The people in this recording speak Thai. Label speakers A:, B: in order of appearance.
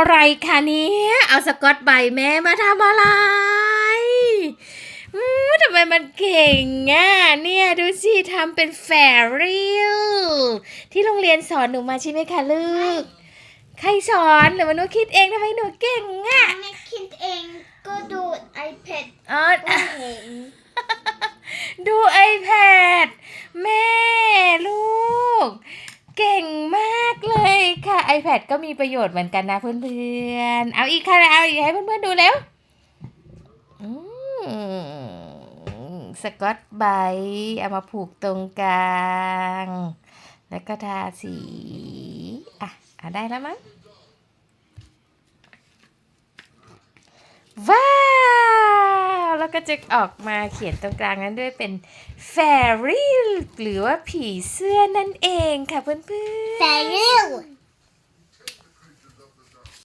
A: อะไรคะเนี่ยเอาสกอตใบแม่มาทำอะไรอืมทำไมมันเก่งอะเนี่ยดูสิทำเป็นแฟริลที่โรงเรียนสอนหนูมาใช่ไหมคะลูก ใครสอนหรือว่าหนูคิดเองทำไมหนูเก่งอะ
B: ไม่คิดเองก็ดู iPad
A: อ๋อ
B: ก็เห็น
A: ดู iPad แม่ลูก เก่งมากเลยค่ะ iPad ก็มีประโยชน์เหมือนกันนะเพื่อนๆ เอาอีกค่ะเอาอีกให้เพื่อนๆดูแล้วสกอตไบรท์เอามาผูกตรงกลาง แล้วก็ทาสี อะอะได้แล้วมั้ง ว้าว แล้วก็จะออกมาเขียนตรงกลางนั้นด้วยเป็น fairy หรือว่าผีเสื้อนั่นเองค่ะเพื่อนๆ
B: แต่เร็ว